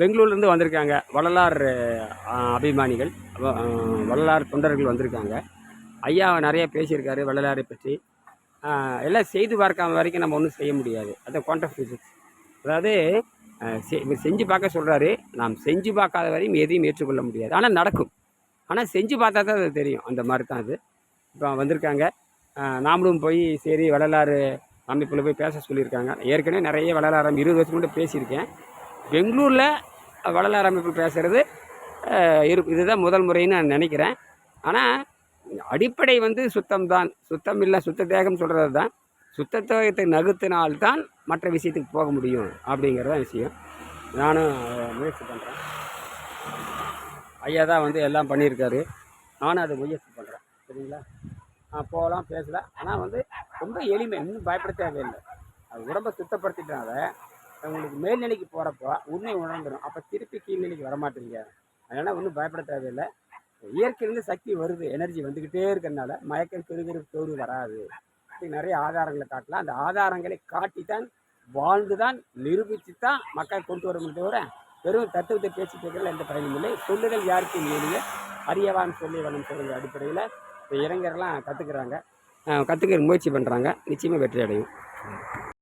பெங்களூர்லேருந்து வந்திருக்காங்க. வள்ளலார் அபிமானிகள். வள்ளலார் தொண்டர்கள் வந்திருக்காங்க. ஐயா நிறைய பேசியிருக்காரு வள்ளலாரை பற்றி. எல்லாம் செய்து பார்க்காம வரைக்கும் நம்ம ஒன்றும் செய்ய முடியாது. அதான் குவாண்டம் ஃபிசிக்ஸ் அதாவது செஞ்சு பார்க்க சொல்கிறாரு நாம் செஞ்சு பார்க்காத வரையும் எதையும் ஏற்றுக்கொள்ள முடியாது. ஆனால் நடக்கும். ஆனால் செஞ்சு பார்த்தா தான் அது தெரியும். அந்த மாதிரி தான் அது. இப்போ வந்திருக்காங்க. நாமளும் போய் சரி வள்ளலார் அமைப்பில் போய் பேச சொல்லியிருக்காங்க. ஏற்கனவே நிறைய வள்ளலார் ஆரம்பி இருபது வருஷம் கூட பேசியிருக்கேன். பெங்களூரில் வள்ளலார் அமைப்பு பேசுகிறது இரு இதுதான் முதல் முறைன்னு நான் நினைக்கிறேன். ஆனால் அடிப்படை வந்து சுத்தம்தான். சுத்தம் இல்லை சுத்த தேகம் சொல்கிறது தான் சுத்த தேகத்தை நகுத்தினால்தான் மற்ற விஷயத்துக்கு போக முடியும் அப்படிங்கிறதான் விஷயம். நானும் முயற்சி பண்ணுறேன் ஐயா தான் வந்து எல்லாம் பண்ணியிருக்காரு. நானும் அதை முயற்சி பண்ணுறேன் சரிங்களா? போகலாம் பேசலாம் ஆனால் வந்து ரொம்ப எளிமை. இன்னும் பயப்பட தேவையில்லை. அது உடம்பை சுத்தப்படுத்திட்டாங்க உங்களுக்கு மேல்நிலைக்கு போகிறப்போ உண்மை உணர்ந்துடும் அப்போ திருப்பி கீழ்நிலைக்கு வரமாட்டீங்க. அதனால் ஒன்றும் பயப்பட தேவையில்லை. இயற்கையிலேருந்து சக்தி வருது. எனர்ஜி வந்துக்கிட்டே இருக்கிறதுனால மயக்கம் பெருகிற தோறு வராது. நிறைய ஆதாரங்களை காட்டலாம். அந்த ஆதாரங்களை காட்டி தான் வாழ்ந்து தான் நிரூபித்து தான் மக்கள் கொண்டு வர முடியும் தவிர வெறும் தத்துவத்தை பேச்சு இருக்கிறதுல எந்த பயனும் இல்லை. சொல்லுதல் யாருக்கும் எளிய அறியவான் சொல்லி வளம் சொல்கிற அடிப்படையில் இப்போ இளைஞர்லாம் கற்றுக்குறாங்க கற்றுக்க முயற்சி பண்ணுறாங்க நிச்சயமாக வெற்றி அடையும்.